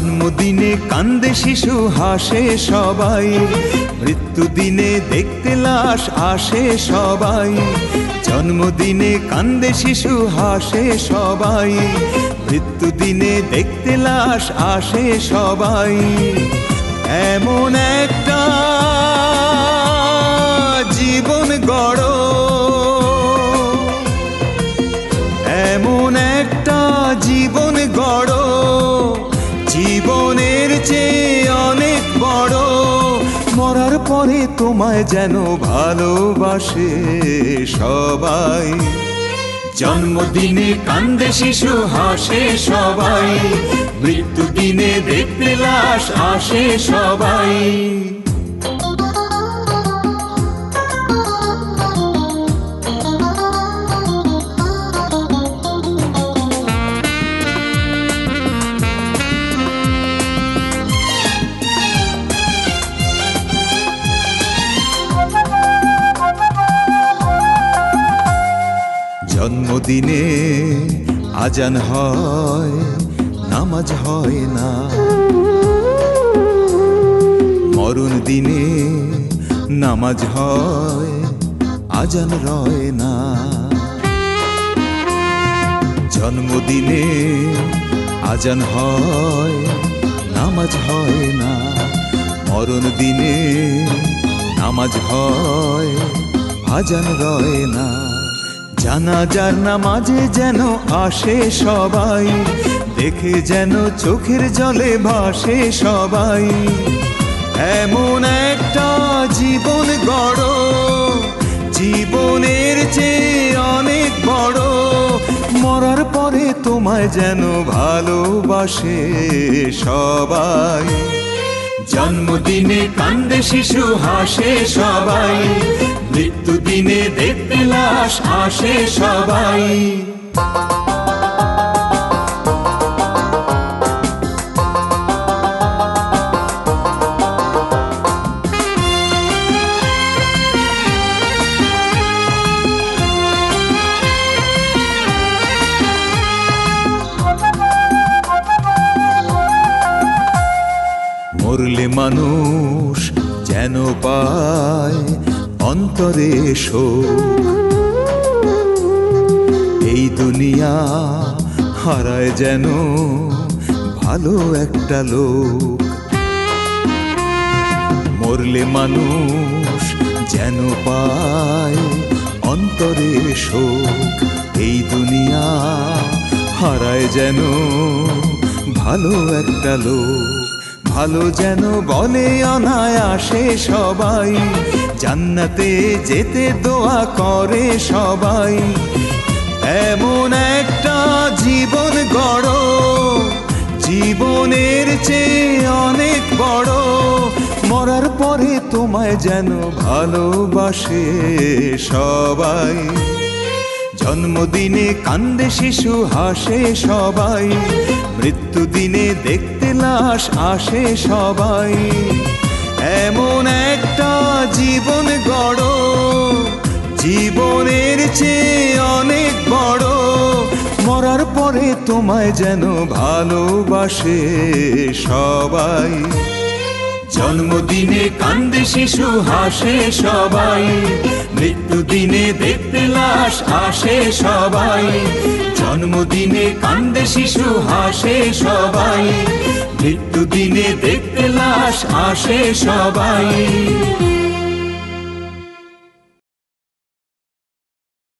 জন্মদিনে কান্দে শিশু, হাসে সবাই। মৃত্যুদিনে দেখতে লাশ, আসে সবাই। জন্মদিনে কান্দে শিশু, হাসে সবাই। মৃত্যুদিনে দেখতে লাশ, আসে সবাই। এমন একটা জীবন গড়। এমন একটা জীবন গড়। পরে তোমায় যেন ভালোবাসে সবাই। জন্মদিনে কান্দে শিশু, হাসে সবাই। মৃত্যুদিনে দেখতে লাশ, আসে সবাই। জন্মদিনে আজান হয়, নামাজ হয় না। মরণ দিনে নামাজ হয়, আজান রয় না। জন্মদিনে আজান হয়, নামাজ হয় না। মরণ দিনে নামাজ হয়, আজান রয় না। জানাজার নামাজে যেন আসে সবাই, দেখে যেন চোখের জলে ভাসে সবাই। এমন একটা জীবন গড়, জীবনের চেয়ে অনেক বড়, মরার পরে তোমায় যেন ভালোবাসে সবাই। জন্মদিনে কান্দে শিশু, হাসে সবাই মৃত্যুদিনে দেখতে লাশ আসে সবাই। মরলে মানুষ যেন পায় অন্তরে শোক এই দুনিয়া হারায় যেন ভালো একটা লোক। মরলে মানুষ যেন পায় অন্তরে শোক এই দুনিয়া হারায় যেন ভালো একটা লোক। ভালো যেন বলে অনায়াসে সবাই। জান্নাতে যেতে দোয়া করে সবাই। এমন একটা জীবন গড়, জীবনের চেয়ে অনেক বড়। মরার পরে তোমায় যেন ভালোবাসে সবাই। জন্মদিনে কান্দে শিশু, হাসে সবাই। মৃত্যুদিনে দেখতে লাশ, আসে সবাই। এমন একটা জীবন গড়, জীবনের চেয়ে অনেক বড়। মরার পরে তোমায় যেন ভালোবাসে সবাই। জন্মদিনে কান্দে শিশু, হাসে সবাই। মৃত্যুদিনে দেখতে লাশ আসে সবাই। জন্মদিনে কান্দে শিশু, হাসে সবাই। মৃত্যুদিনে দেখতে লাশ আসে সবাই।